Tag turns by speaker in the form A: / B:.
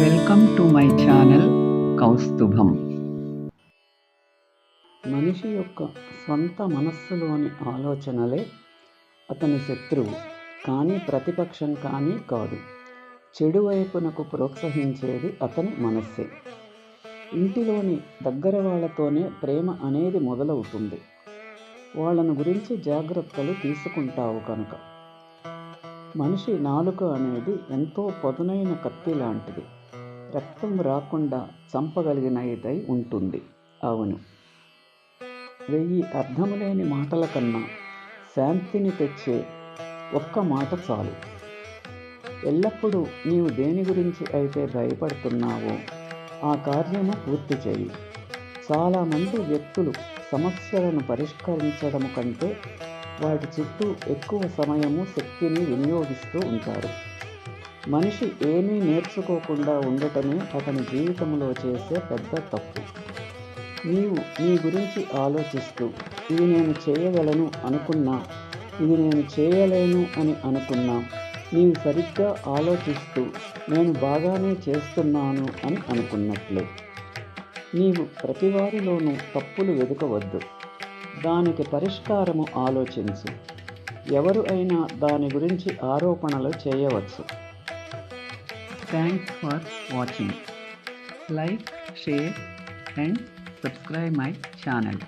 A: Welcome to my channel Kaustubham.
B: మనిషి యొక్క స్వంత మనస్సులోని ఆలోచనలే అతని శత్రువు కానీ ప్రతిపక్షం కానీ కాదు. చెడు వైపునకు ప్రోత్సహించేది అతని మనస్సే. ఇంటిలోని దగ్గర వాళ్ళతోనే ప్రేమ అనేది మొదలవుతుంది. వాళ్ళను గురించి జాగ్రత్తలు తీసుకుంటావు కనుక. మనిషి నాలుక అనేది ఎంతో పదునైన కత్తి లాంటిది. రక్తం రాకుండా చంపగలిగినదై ఉంటుంది. అవును. వెయ్యి అర్థములేని మాటల కన్నా శాంతిని తెచ్చే ఒక్క మాట చాలు. ఎల్లప్పుడూ నీవు దేని గురించి అయితే భయపడుతున్నావో ఆ కార్యము పూర్తి చేయి చాలామంది వ్యక్తులు సమస్యలను పరిష్కరించడం కంటే వాటి చుట్టూ ఎక్కువ సమయము శక్తిని వినియోగిస్తూ ఉంటారు. మనిషి ఏమీ నేర్చుకోకుండా ఉండటమే అతని జీవితంలో చేసే పెద్ద తప్పు. నీవు నీ గురించి ఆలోచిస్తూ ఇది నేను చేయగలను అనుకున్నా ఇది నేను చేయలేను అని అనుకున్నా నీవు సరిగ్గా ఆలోచిస్తూ నేను బాగానే చేస్తున్నాను అని అనుకున్నట్లే. నీవు ప్రతివారిలోనూ తప్పులు వెతుకవద్దు దానికి పరిష్కారము ఆలోచించు. ఎవరు అయినా దాని గురించి ఆరోపణలు చేయవచ్చు.
A: Thanks for watching. Like, share and subscribe my channel.